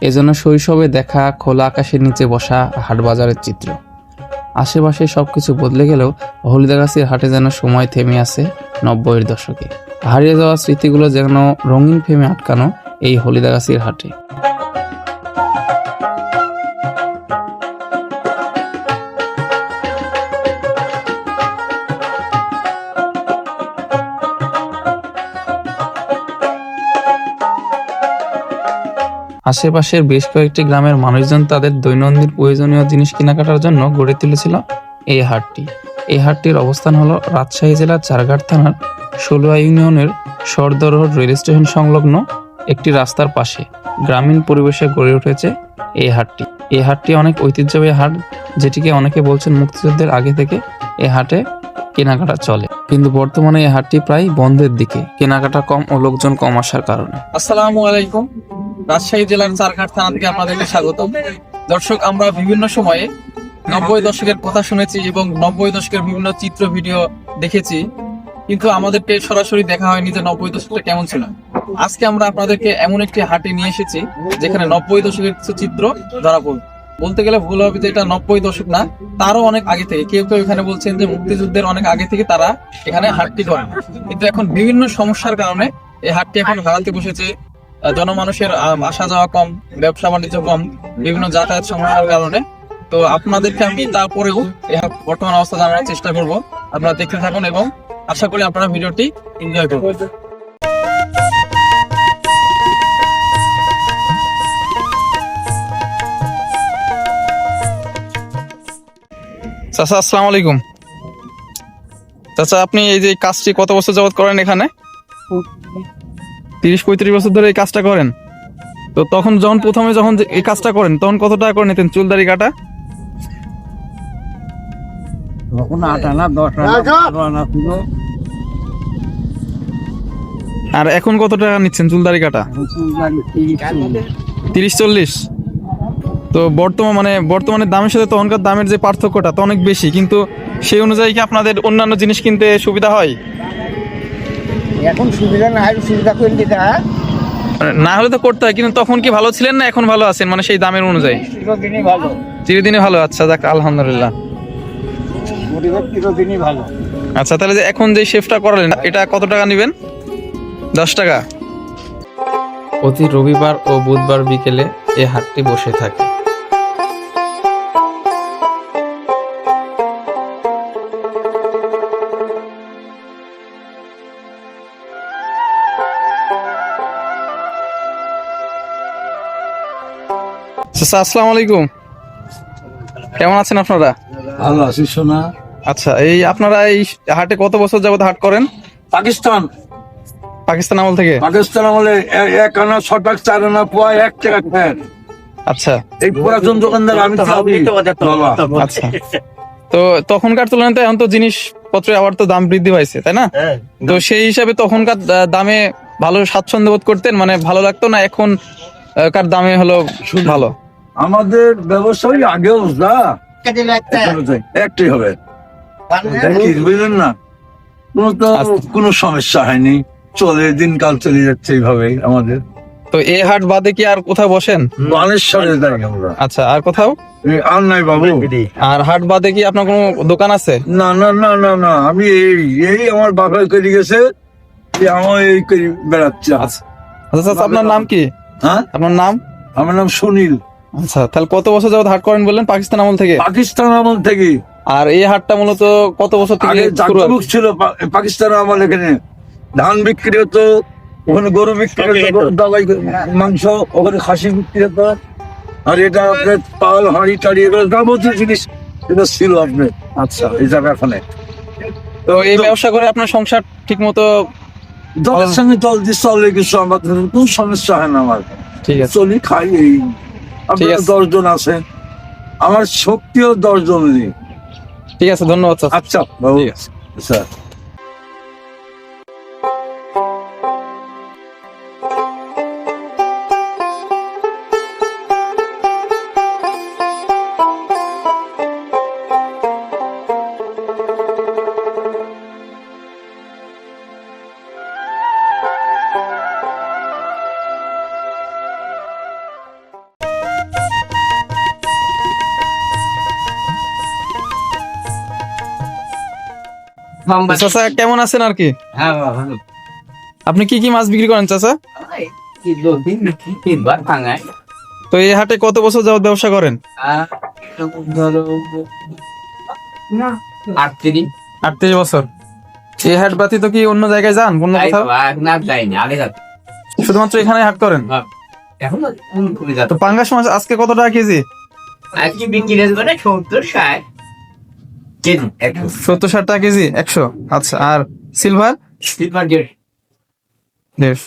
এজন্য শৈশবে দেখা খোলা আকাশের নিচে বসা হাট বাজারের চিত্র। আশেপাশে সব কিছু বদলে গেলেও হলিদাগাছির হাটে যেন সময় থেমে আছে নব্বইয়ের দশকে। হারিয়ে যাওয়া স্মৃতিগুলো যেন রঙিন ফেমে আটকানো এই হলিদাগাছির হাটে। আশেপাশের বেশ কয়েকটি গ্রামের মানুষজন তাদের দৈনন্দিন প্রয়োজনীয় জিনিস কেনাকাটার জন্য গড়ে তুলেছিল এই হাটটি। এই হাটটির অবস্থান হলো রাজশাহী জেলার চারঘাট থানার ষোলোয়া ইউনিয়নের সরদরহ রেল স্টেশন সংলগ্ন একটি রাস্তার পাশে। গ্রামীণ পরিবেশে গড়ে উঠেছে এই হাটটি। এই হাটটি অনেক ঐতিহ্যবাহী হাট, যেটিকে অনেকে বলছেন মুক্তিযুদ্ধের আগে থেকে এই হাটে কেনাকাটা চলে। কিন্তু বর্তমানে এই হাটটি প্রায় বন্ধের দিকে, কেনাকাটা কম ও লোকজন কম আসার কারণে। আসসালামু আলাইকুম। রাজশাহী জেলার চারঘাট থানা থেকে আপনাদেরকে স্বাগত দর্শক, আমরা বিভিন্ন সময়ে নব্বই দশকের কথা শুনেছি এবং নব্বই দশকের বিভিন্ন চিত্র ভিডিও দেখেছি। কিন্তু আমাদেরকে সরাসরি দেখা হয়নি যে নব্বই দশকটা কেমন ছিল। আজকে আমরা আপনাদেরকে এমন একটি হাটে নিয়ে এসেছি, যেখানে নব্বই দশকের কিছু চিত্র ধরা পড়বে বলতে গেলে ভুল হবে যে এটা নব্বই দশক না, তারও অনেক আগে থেকে। কেউ কেউ এখানে বলছেন যে মুক্তিযুদ্ধের অনেক আগে থেকে তারা এখানে হাটটি করেন কিন্তু এখন বিভিন্ন সমস্যার কারণে এই হাটটি এখন হারাতে বসেছে। জনমানুষের আসা যাওয়া কম, ব্যবসা বাণিজ্য কম, বিভিন্ন যাতায়াত সমস্যার কারণে। তো আপনাদেরকে আমি তারপরেও বর্তমান অবস্থা জানার চেষ্টা করব। আপনারা দেখতে থাকুন এবং আশা করি আপনারা ভিডিওটি এনজয় করবেন। চাচা, আসসালামু আলাইকুম। চাচা, আপনি এই যে কাজটি কত বছর যাবত করেন এখানে? তিরিশ পঁয়ত্রিশ বছর ধরে এই কাজটা করেন। তো তখন যখন প্রথমে যখন এই কাজটা করেন তখন কত টাকা করে নিতেন চুলদারি কাটা? তখন আট আনা দশ আনা ছিল। আর এখন কত টাকা নিচ্ছেন চুলদারি কাটা? তিরিশ চল্লিশ। তিরিশ চল্লিশ? তো বর্তমান মানে বর্তমানে দামের সাথে তখনকার দামের যে পার্থক্যটা তো অনেক বেশি। কিন্তু সেই অনুযায়ী কি আপনাদের অন্যান্য জিনিস কিনতে সুবিধা হয়? এখন সুবিধা না হয় সুবিধা করে দিতে হ্যাঁ। মানে না হলে তো করতে হয় কিন্তু তখন কি ভালো ছিলেন না এখন ভালো আছেন? মানে সেই দামের অনুযায়ী? চিরদিনই ভালো। চিরদিনই ভালো। আচ্ছা যাক আলহামদুলিল্লাহ। চিরদিনই ভালো। আচ্ছা তাহলে যে এখন যে শেফটা করালেন এটা কত টাকা নেবেন? দশ টাকা। প্রতি রবিবার ও বুধবার বিকেলে এই হাটটি বসে থাকে। চাচা আসসালামু আলাইকুম কেমন আছেন আপনারা? ভালো আছি সোনা। আচ্ছা এই আপনারা এই হাটে কত বছর যাবত হাট করেন? পাকিস্তান। পাকিস্তান আমল থেকে? পাকিস্তান আমলে এক আনা ছ টাকা চার আনা পোয়া এক টাকা ফ্যান আচ্ছা। এই পুরাতন দোকানদার আমি আচ্ছা। তো তখনকার তুলনায় এখন তো জিনিসপত্রের আবার তো দাম বৃদ্ধি হয়েছে তাই না? তো সেই হিসাবে তখনকার দামে ভালো স্বাচ্ছন্দ্য বোধ করতেন? মানে ভালো লাগতো না এখন কার দামে হলো ভালো? আমাদের ব্যবসায়ী আগেও যা এখনও একটাই হবে। বুঝলেন না? কোনো তো। কোনো সমস্যা হয়নি। চলে দিনকাল চলে যাচ্ছে এইভাবে আমাদের। তো এই হাট বাদে কি আর কোথাও বসেন? বানেশ্বরে যাই আমরা। আচ্ছা আর কোথাও? আর নাই বাবু। আর হাট বাদে কি আপনার কোনো দোকান আছে? না না না না না আমি এই এই আমার বাবা করে গেছে আমার এই করে বেড়াচ্ছে। আচ্ছা। আচ্ছা, আপনার নাম কি? হ্যাঁ? আপনার নাম? আমার নাম সুনীল। আচ্ছা তাহলে কত বছর যাবত হাট করেন বললেন পাকিস্তান আমল থেকে? পাকিস্তান আমল থেকে। আর এই হাটটা মূলত কত বছর থেকে ছিল পাকিস্তান আমল এখানে। ধান বিক্রি হতো ওখানে গরু বিক্রি হতো দাবাই মাংস ওখানে খাসি বিক্রি হতো। আর এটা আপনার পাল হাঁড়ি টাড়ি এগুলো যাবতীয় জিনিস এটা ছিল আপনার আচ্ছা। এই জায়গাখানে তো এই ব্যবসা করে আপনার সংসার ঠিক মতো দলের সঙ্গে দল দিয়ে চলে কিছু আমার কোনো সমস্যা হয় না আমার। ঠিক আছে। চলি খাই এই আপনারা আছে। দশজন আছেন আমার শক্তিও দশজন নেই। ঠিক আছে ধন্যবাদ আচ্ছা বাবু। ঠিক আছে। স্যার। চাচা কেমন আছেন আর কি? হ্যাঁ আপনি কি কি মাছ বিক্রি করেন চাচা? তো এই হাটে কত বছর যাবত ব্যবসা করেন? আটত্রিশ। বছর। এই হাট বাতি তো কি অন্য জায়গায় যান? অন্য কোথাও? না যাইনি আগে শুধুমাত্র এখানে হাট করেন? এখন করে যাত। তো পাঙ্গাস মাছ আজকে কত টাকা কেজি? আজকে বিক্রি হয়েছে মানে সত্তর ষাট। সত্তর ষাট টাকা কেজি একশো। আচ্ছা আর সিলভার? সিলভার গেট দেড়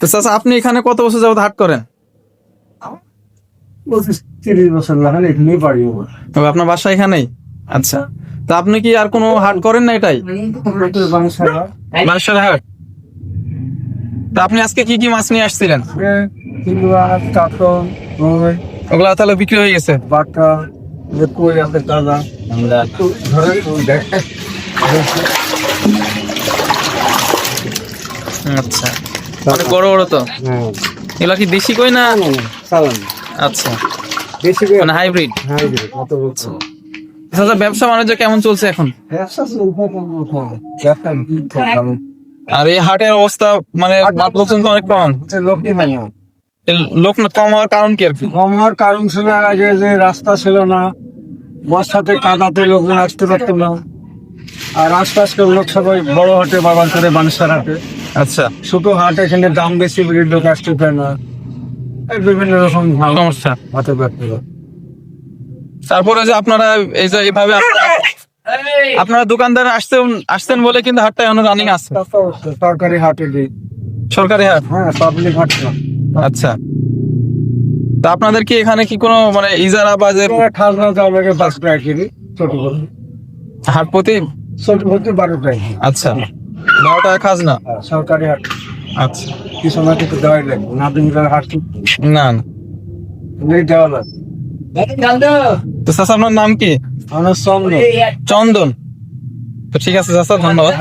তো চাচা আপনি এখানে কত বছর যাবত হাট করেন? তিরিশ বছর লাগান এখানেই বাড়ি আপনার বাসা এখানেই? আচ্ছা। তা আপনি কি আর কোনো হাট করেন না এটাই? মানুষের হাট। তা আপনি আজকে কি কি মাছ নিয়ে আসছিলেন? ওগুলা তাহলে বিক্রি হয়ে গেছে? বাটা কই আছে দাদা আমরা তো ধরে দেখ আচ্ছা। অনেক বড় বড় তো? এগুলা কি দেশি কই না? চালান। আচ্ছা। বেশি মানে হাইব্রিড হ্যাঁ কত বলছো চাচা ব্যবসা বাণিজ্য কেমন চলছে এখন? ব্যবসা চলবে ব্যবসা আর এই হাটের অবস্থা মানে লোকজন তো অনেক কম। লোকই নাই লোক না কম হওয়ার কারণ কি আর কি? কম হওয়ার কারণ ছিল আগে যে রাস্তা ছিল না বর্ষাতে কাদাতে লোকজন আসতে পারতো না। আর আশপাশকার লোক সবাই বড় হাটে বাবার করে বানেশ্বর হাটে। আচ্ছা। ছোট হাট এখানে দাম বেশি বলে লোক আসতে পারে না। বিভিন্ন রকম সমস্যা। হাতে তারপরে যে আপনারা এই যে এইভাবে আপনারা- দোকানদার আসতেন আসতেন বলে কিন্তু হাটটা এখন রানিং আছে। সরকারি হাটে দিই সরকারি হাট? হ্যাঁ পাবলিক হাট আচ্ছা। তা আপনাদের কি এখানে কি কোনো মানে ইজারা বা যে খাজনা জামাকে পাঁচ টাকা কিনি ছোট হাট প্রতি? ছোট হতে বারো টাকা। আচ্ছা। বারো টাকা খাজনা? হ্যাঁ, সরকারি হাট। আচ্ছা। কিছু না কিছু দেওয়াই লাগবে। না দিন হাট না না। নেই দেওয়া লাগবে। তো আপনার নাম কি? আমার সঙ্গে চন্দন। তো ঠিক আছে চাচা ধন্যবাদ।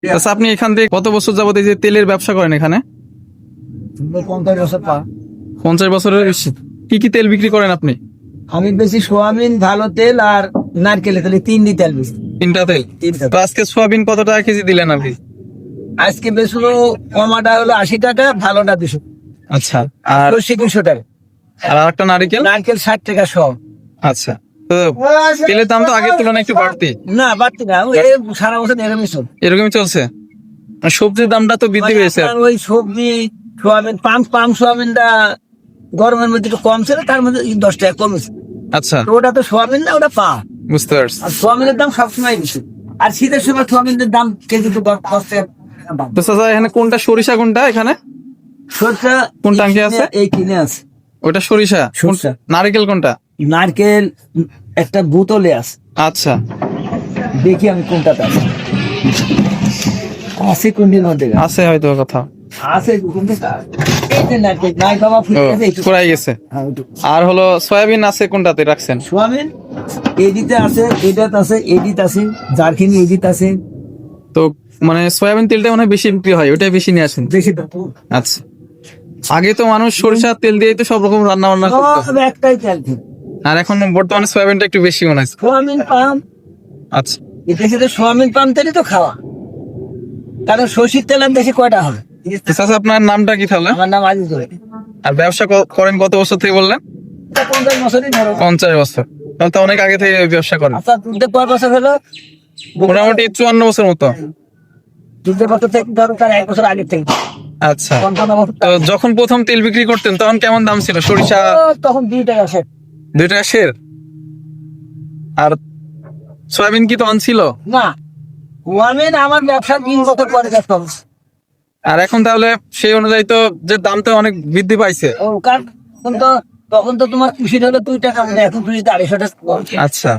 ঠিক আছে আচ্ছা আপনি এখান থেকে কত বছর যাবত এই যে তেলের ব্যবসা করেন এখানে? পঞ্চাশ বছর পা। পঞ্চাশ বছরের কি কি তেল বিক্রি করেন আপনি? আমি বেশি সোয়াবিন ভালো তেল আর নারকেলের তেল তিনটি তেল বেশি। তিনটা তেল? তো আজকে সোয়াবিন কত টাকা কেজি দিলেন আপনি? আজকে বেশলো কমাটা হলো আশি টাকা ভালোটা দুশো। আচ্ছা আর দুশো টাকা। আর একটা নারিকেল? নারকেল ষাট টাকা শ আচ্ছা তো তেলের দাম তো আগের তুলনায় একটু বাড়তি। না বাড়তি না সারা বছর এরকমই চল এরকমই চলছে? আর সবজির দামটা তো বৃদ্ধি পেয়েছে। আপনার ওই সবজি সোয়াবিন পাম পাম সোয়াবিনটা গরমের মধ্যে একটু কম ছিল তার মধ্যে দশ টাকা কমেছে। আচ্ছা। ওটা তো সোয়াবিন না ওটা পা। বুঝতে পারছি। আর সোয়াবিনের দাম সবসময় বেশি। আর শীতের সময় সোয়াবিনের দাম কেজি তো দশ টাকা। চাচা এখানে কোনটা সরিষা কোনটা এখানে? সরষা কোন টাঙ্কি আছে? এই কিনে আছে। ওটা সরিষা। সরিষা। কোন- নারিকেল কোনটা? নারকেল একটা বোতলে আছে। আচ্ছা। দেখি আমি কোনটাতে আছে। আছে কোনটির মধ্যে আছে হয়তো কথা। হ্যাঁ। আর হলো সয়াবিন আছে কোনটাতে রাখছেন? সোয়াবিন এডিতে আছে এটাত আছে এডিত আছে জারখিনি এডিত আছে। তো মানে সয়াবিন তেলটা মনে হয় বেশি বিক্রি হয় ওটাই বেশি নিয়ে আসেন। বেশি আচ্ছা। আগে তো মানুষ সরিষার তেল দিয়ে তো সব রকম রান্না বান্না করতো। একটাই তেল আর এখন বর্তমানে সয়াবিনটা একটু বেশি মনে হচ্ছে সোয়াবিন পাম। আচ্ছা। এতে সাথে সোয়াবিন পাম তেলই তো খাওয়া। কারণ সর্ষের তেল আমি বেশি কয়টা হবে? তো চাচা আপনার নামটা কি তাহলে? আমার নাম আজিজ আর ব্যবসা করেন কত বছর থেকে বললেন? পঞ্চাশ বছর। তাহলে তো অনেক আগে থেকে ব্যবসা করেন। আচ্ছা কয় বছর হলো? মোটামুটি চুয়ান্ন বছর মতো। আচ্ছা। তো যখন প্রথম তেল বিক্রি করতেন তখন কেমন দাম ছিল? সরিষা তখন দুই টাকা সেট দুই টাকা শের আর সয়াবিন কি তখন ছিল না। ওয়ামেন আমার ব্যবসা তিন বছর পরে আর এখন তাহলে সেই অনুযায়ী তো যে দামটা অনেক বৃদ্ধি পাইছে। তখন তো তখন তো তোমার খুশি হলো দুই টাকা এখন খুশি আড়াইশো টাকা আচ্ছা।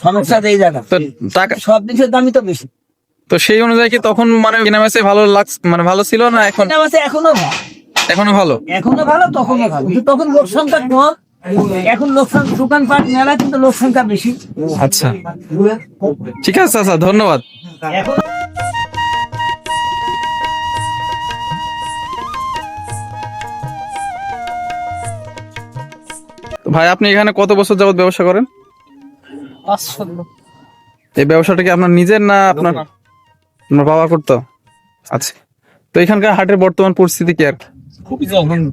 সমস্যা এই জায়গা টাকা সব জিনিসের দামই তো বেশি। তো সেই অনুযায়ী কি তখন মানে কেনা বেচে ভালো লাগ মানে ভালো ছিল না এখন? এটা আছে এখনও ভালো। এখনও ভালো? এখনও ভালো তখনও ভালো। তখন লোক সংখ্যা কম। এখন লোক সংখ্যা দোকানপাট মেলা কিন্তু লোক সংখ্যা বেশি। আচ্ছা। ঠিক আছে আচ্ছা ধন্যবাদ। এখন ভাই আপনি এখানে কত বছর যাবত ব্যবসা করেন? এই ব্যবসাটা কি আপনার নিজের না আপনার আপনার বাবা করতো? আচ্ছা। তো এখানকার হাটের বর্তমান পরিস্থিতি কি আর? খুবই জঘন্য।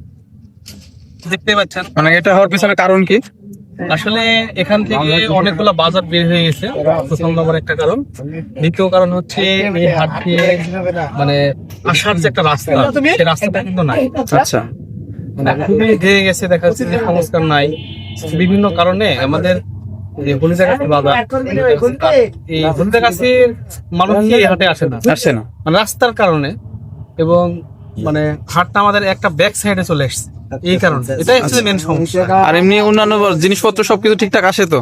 দেখতে পাচ্ছেন? মানে এটা হওয়ার পিছনে কারণ কি? আসলে এখান থেকে অনেকগুলো বাজার বের হয়ে গেছে। প্রথম নম্বর একটা কারণ। দ্বিতীয় কারণ হচ্ছে এই হাট দিয়ে মানে আসার যে একটা রাস্তা সেই রাস্তাটা কিন্তু নাই। আচ্ছা। ধেয়ে গেছে দেখা যাচ্ছে যে সংস্কার নাই। বিভিন্ন কারণে আমাদের যে এই মানুষ হাটে আসে না? আসছে না। মানে রাস্তার কারণে এবং মানে হাটটা আমাদের একটা ব্যাক সাইডে চলে এসছে। এই কারণে। এটাই হচ্ছে মেন সমস্যা। আর এমনি অন্যান্য জিনিসপত্র সবকিছু ঠিকঠাক আসে তো?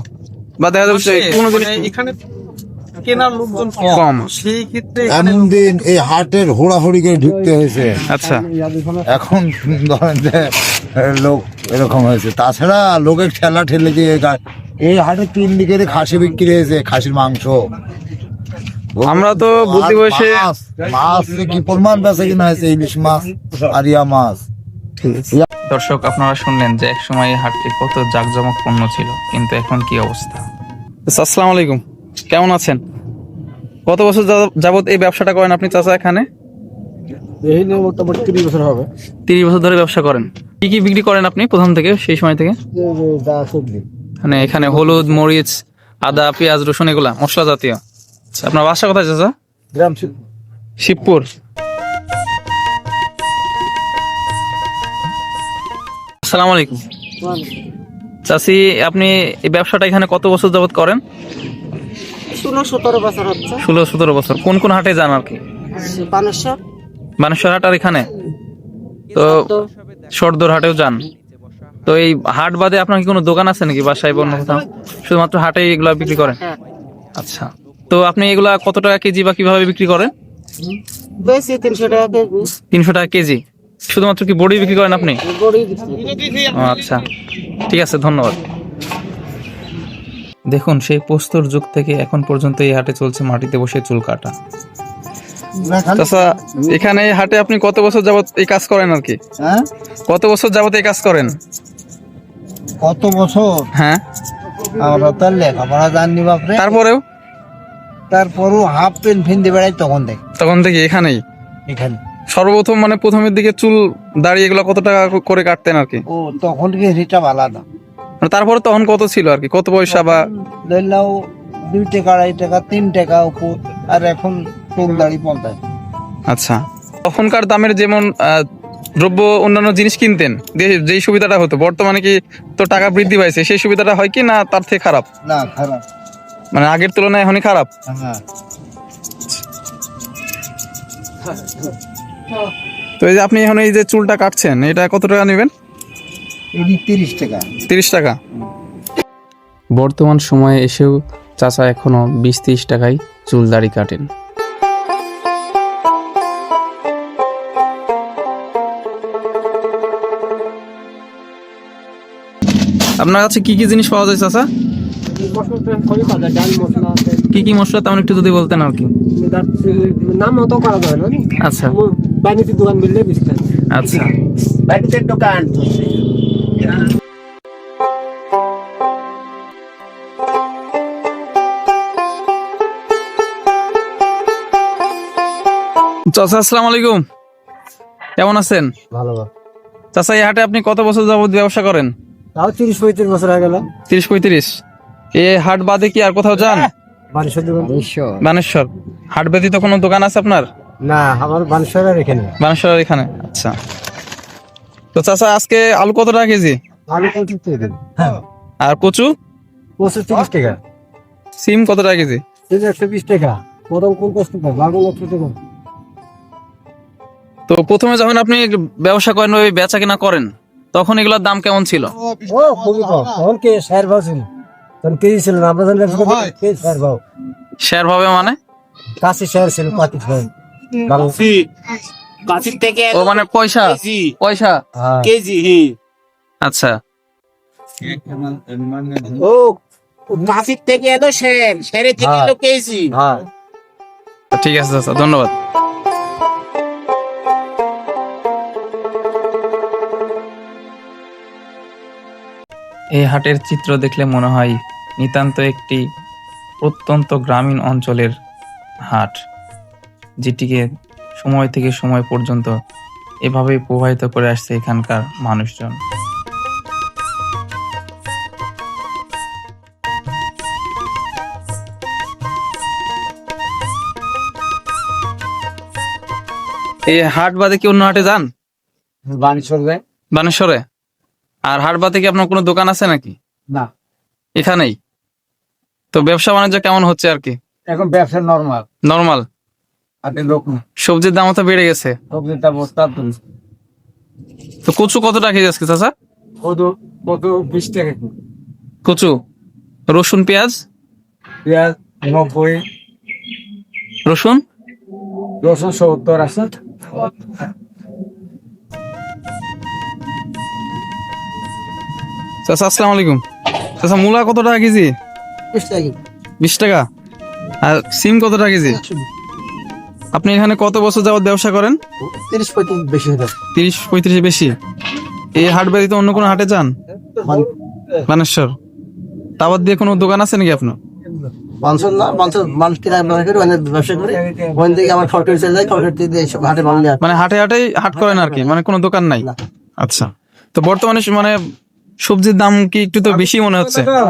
বা দেখা যাচ্ছে মানে এখানে কেনার লোকজন কম। সেই ক্ষেত্রে এমন দিন এই হাটের হোড়াহুড়ি করে ঢুকতে হয়েছে। আচ্ছা। এখন ধরেন যে লোক এরকম হয়েছে। তাছাড়া লোকের ঠেলা ঠেলে গা- এই হাটে তিন দিকের খাসি বিক্রি হয়েছে খাসির মাংস। আমরা তো বুদ্ধি মাছ মাছ কি পরিমাণ বেচা কিনা হয়েছে ইলিশ মাছ আরিয়া মাছ। দর্শক আপনারা শুনলেন যে একসময় এই হাটটি কত জাঁকজমকপূর্ণ ছিল কিন্তু এখন কি অবস্থা? আসসালামু আলাইকুম। কেমন আছেন? কত বছর যা- যাবত এই ব্যবসাটা করেন আপনি চাচা এখানে? এই মোটামুটি তিরিশ বছর হবে। তিরিশ বছর ধরে ব্যবসা করেন। কি কি বিক্রি করেন আপনি প্রথম থেকে সেই সময় থেকে? যা সবজি। মানে এখানে হলুদ মরিচ আদা পেঁয়াজ রসুন এগুলা মশলা জাতীয়। আচ্ছা, আপনার বাসা কোথায় চাচা? গ্রাম শিবপুর। আসসালামু আলাইকুম। চাচি আপনি এই ব্যবসাটা এখানে কত বছর যাবত করেন? ষোলো সতেরো বছর হচ্ছে। ষোলো সতেরো বছর। কোন কোন হাটে যান আর কি? বানেশ্বর। বানেশ্বর হাট আর এখানে? তো সর্দর হাটেও যান। তো এই হাট বাদে আপনার কি কোনো দোকান আছে নাকি বাসায় বা অন্য কোথাও? শুধুমাত্র হাটে এগুলা বিক্রি করেন? হ্যাঁ। আচ্ছা। তো আপনি এগুলা কত টাকা কেজি বা কীভাবে বিক্রি করেন? বেশি তিনশো টাকা কেজি। তিনশো টাকা কেজি। শুধুমাত্র কি বড়ি বিক্রি করেন আপনি? আচ্ছা। ঠিক আছে ধন্যবাদ। দেখুন সেই পোস্তর যুগ থেকে এখন পর্যন্ত এই হাটে চলছে মাটিতে বসে চুল কাটা। চাচা এখানে এই হাটে আপনি কত বছর যাবত এই কাজ করেন আর কি? হ্যাঁ? কত বছর যাবত এই কাজ করেন? কত বছর? হ্যাঁ। আমরা তার লেখাপড়া জাননি বাপরে। তারপরেও? তারপরও হাফ পেন ফিনতে বেড়াই তখন দেখ। তখন থেকে এখানেই? এখানে। সর্বপ্রথম মানে প্রথমের দিকে চুল দাড়ি এগুলো কত টাকা করে কাটতেন আর কি? ও তখন কি হিসাব আলাদা তারপরে তখন কত ছিল আর কি? কত পয়সা বা ধরলাও দুই টাকা আড়াই টাকা তিন টাকা উপর আর এখন চুল দাড়ি পঞ্চাশ। আচ্ছা। তখনকার দামের যেমন দ্রব্য অন্যান্য জিনিস কিনতেন যেই সুবিধাটা হতো বর্তমানে কি তো টাকা বৃদ্ধি পাইছে সেই সুবিধাটা হয় কি না তার থেকে খারাপ? না খারাপ। মানে আগের তুলনায় এখনই খারাপ? হ্যাঁ। তো এই যে আপনি এখন এই যে চুলটা কাটছেন এটা কত টাকা নেবেন? এটি তিরিশ টাকা। তিরিশ টাকা। বর্তমান সময়ে এসেও চাচা এখনও বিশ তিরিশ টাকায় চুল দাড়ি কাটেন। আপনার কাছে কি কি জিনিস পাওয়া যায় চাচা? কি কি মশলা তেমন একটু যদি বলতেন আর কি। নাম করা যায় না আচ্ছা। দোকান আচ্ছা দোকান চাচা আসসালামু আলাইকুম। কেমন আছেন? ভালো চাচা এই হাটে আপনি কত বছর যাবত ব্যবসা করেন? তাও তিরিশ পঁয়ত্রিশ বছর হয়ে গেল। তিরিশ পঁয়ত্রিশ। এই হাট বাদে কি আর কোথাও যান? বানেশ্বর হাট ব্যতীত কোনো দোকান আছে আপনার? না আমার বানেশ্বর আর এখানে। বানেশ্বরের এখানে। আচ্ছা। তো চাচা আজকে আলু কত টাকা কেজি? আলু পঁচিশ টাকা হ্যাঁ। আর কচু? পঁচিশ তিরিশ টাকা। সিম কত টাকা কেজি? একশো বিশ টাকা। প্রথম কোন কষ্ট পাবো? একশো টাকা তো প্রথমে যখন আপনি ব্যবসা করেন ওই বেচা কিনা করেন তখন এগুলোর দাম কেমন ছিল? ও খুবই কম। তখন কে? শেয়ার ভাও ছিল। তখন কেজি ছিল না? আমরা যখন ব্যবসা করতাম, কে শেয়ার ভাও? শেয়ার ভাবে মানে? কাশি শেয়ার ছিল পাতি শেয়ার। থেকে ও মানে পয়সা? কেজি। পয়সা? কেজি আচ্ছা। ও কাছির থেকে এলো থেকে হ্যাঁ। এলো কেজি। হ্যাঁ। ঠিক আছে ধন্যবাদ। এই হাটের চিত্র দেখলে মনে হয় নিতান্ত একটি প্রত্যন্ত গ্রামীণ অঞ্চলের হাট যেটিকে সময় থেকে সময় পর্যন্ত এভাবেই প্রবাহিত করে আসছে এখানকার মানুষজন। এই হাট বাদে কি অন্য হাটে যান? বানেশ্বর। বানেশ্বরে? আর হাট বাদে কি আপনার কোনো দোকান আছে নাকি? না। এখানেই? তো ব্যবসা বাণিজ্য কেমন হচ্ছে আর কি? এখন ব্যবসা নর্মাল নর্মাল লোক না। সবজির দাম তো বেড়ে গেছে। সবজির দাম তো কচু কত টাকা কেজি আজকে চাচা? কত কত বিশ টাকা কচু? রসুন পেঁয়াজ? পেঁয়াজ নব্বই। রসুন? রসুন সত্তর আছে। চাচা আসসালামু আলাইকুম। চাচা মূলা কত টাকা কেজি? বিশ টাকা আর সিম কত টাকা কেজি? আপনি এখানে কত বছর যাবত ব্যবসা করেন? তিরিশ পঁয়ত্রিশ বেশি তিরিশ পঁয়ত্রিশ বেশি। এই হাট ব্যতীত অন্য কোনো হাটে যান? বানেশ্বর। তাবার দিয়ে কোনো দোকান আছে নাকি আপনার? মাংস না মাংস মানুষ কিনা ব্যবসা করে ওখানে ব্যবসা করে। ওখান থেকে আমার খড় চলে যায় খড় দিয়ে এইসব হাটে। মানে হাটে হাটেই হাট করেন আর কি? মানে কোনো দোকান নাই? আচ্ছা। তো বর্তমানে মানে সবজির দাম কি একটু তো বেশি মনে হচ্ছে? হ্যাঁ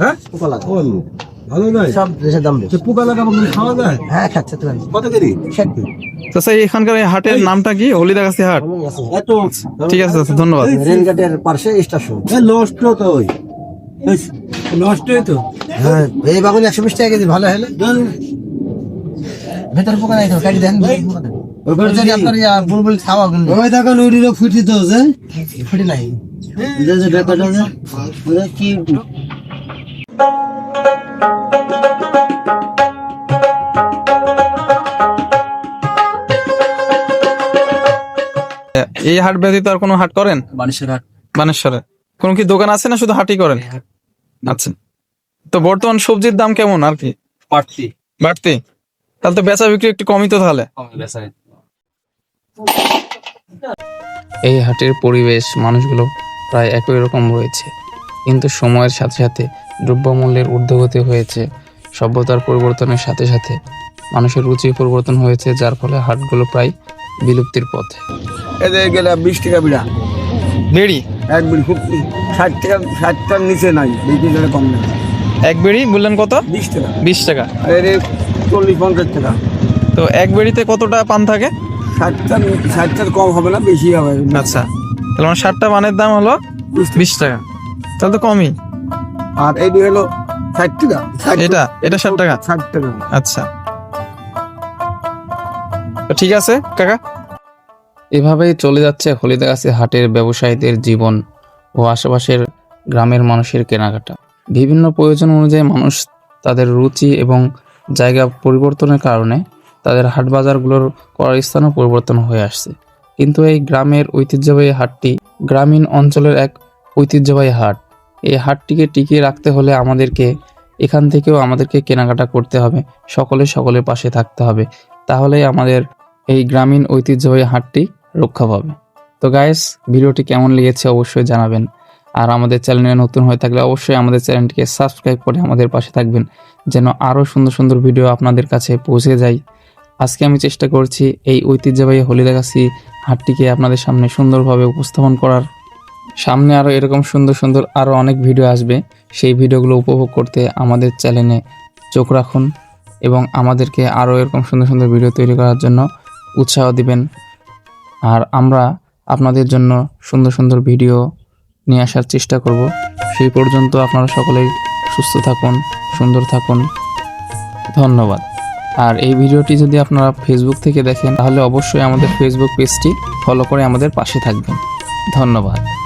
হ্যাঁ? পোকা লাগে ভালো নয় সব দেশের দাম বেশি। পোকা লাগাবো খাওয়া যায়? হ্যাঁ তো। স্যার এখানকার হাটের নামটা কি? হলিদাগাছি হাট? ঠিক আছে ধন্যবাদ। রেলগেটের পাশে স্টেশন। নষ্ট তো ওই। নষ্টই তো। হ্যাঁ এই বাগুন একশো বিশ টাকা কেজি ভালো হলে। ভেতর পোকা নাই তো কাটি দেন। ওই যদি আপনার ইয়া বুলবুল খাওয়া কিন্তু ওই দেখো নুরিরও ফুটি তো যে। ফুটি নাই। যে যে ব্যাপারটা ওরা কি এই হাট ব্যতীত আর কোনো হাট করেন? হাট। বানেশ্বরে। কোনো কি দোকান আছে না শুধু হাটই করেন? আচ্ছা। তো বর্তমান সবজির দাম কেমন আর কি? বাড়তি। বাড়তি। তাহলে তো বেচা বিক্রি একটু কমই তো তাহলে। এই হাটের পরিবেশ মানুষগুলো প্রায় একই রকম রয়েছে। কিন্তু সময়ের সাথে সাথে দ্রব্যমূল্যের ঊর্ধ্বগতি হয়েছে। সভ্যতার পরিবর্তনের সাথে সাথে মানুষের রুচি পরিবর্তন হয়েছে যার ফলে হাটগুলো প্রায় বিলুপ্তির পথে। এদের গেলে বিশ টাকা বিড়া বেড়ি? এক বিড়ি খুব ষাট টাকা ষাট টাকার নিচে নাই বিক্রি করে কম নেই। এক বেড়ি বললেন কত? বিশ টাকা। বিশ টাকা। আর এর চল্লিশ পঞ্চাশ টাকা। তো এক বেড়িতে কতটা পান থাকে? ষাটটার ষাটটার কম হবে না বেশি হবে। আচ্ছা। তাহলে আমার ষাটটা পানের দাম হলো বিশ টাকা। তাহলে তো কমই। আর এটি হলো ষাট টাকা। এটা এটা ষাট টাকা? ষাট টাকা। আচ্ছা। ঠিক আছে কাকা। এভাবেই চলে যাচ্ছে হলিদাগাছি হাটের ব্যবসায়ীদের জীবন ও আশেপাশের গ্রামের মানুষের কেনাকাটা। বিভিন্ন প্রয়োজন অনুযায়ী মানুষ তাদের রুচি এবং জায়গা পরিবর্তনের কারণে তাদের হাট বাজারগুলোর করার স্থানও পরিবর্তন হয়ে আসছে। কিন্তু এই গ্রামের ঐতিহ্যবাহী হাটটি গ্রামীণ অঞ্চলের এক ঐতিহ্যবাহী হাট। এই হাটটিকে টিকিয়ে রাখতে হলে আমাদেরকে এখান থেকেও আমাদেরকে কেনাকাটা করতে হবে, সকলে সকলের পাশে থাকতে হবে। তাহলেই আমাদের এই গ্রামীণ ঐতিহ্যবাহী হাটটি রক্ষা পাবে। তো গাইস ভিডিওটি কেমন লেগেছে অবশ্যই জানাবেন। আর আমাদের চ্যানেলে নতুন হয়ে থাকলে অবশ্যই আমাদের চ্যানেলটিকে সাবস্ক্রাইব করে আমাদের পাশে থাকবেন, যেন আরও সুন্দর সুন্দর ভিডিও আপনাদের কাছে পৌঁছে যায়। আজকে আমি চেষ্টা করছি এই ঐতিহ্যবাহী হলিদাগাছি হাটটিকে আপনাদের সামনে সুন্দরভাবে উপস্থাপন করার। সামনে আরও এরকম সুন্দর সুন্দর আরও অনেক ভিডিও আসবে। সেই ভিডিওগুলো উপভোগ করতে আমাদের চ্যানেলে চোখ রাখুন এবং আমাদেরকে আরও এরকম সুন্দর সুন্দর ভিডিও তৈরি করার জন্য উৎসাহ দিবেন। আর আমরা আপনাদের জন্য সুন্দর সুন্দর ভিডিও নিয়ে আসার চেষ্টা করব। সেই পর্যন্ত আপনারা সকলেই সুস্থ থাকুন, সুন্দর থাকুন। ধন্যবাদ। আর এই ভিডিওটি যদি আপনারা ফেসবুক থেকে দেখেন, তাহলে অবশ্যই আমাদের ফেসবুক পেজটি ফলো করে আমাদের পাশে থাকবেন। ধন্যবাদ।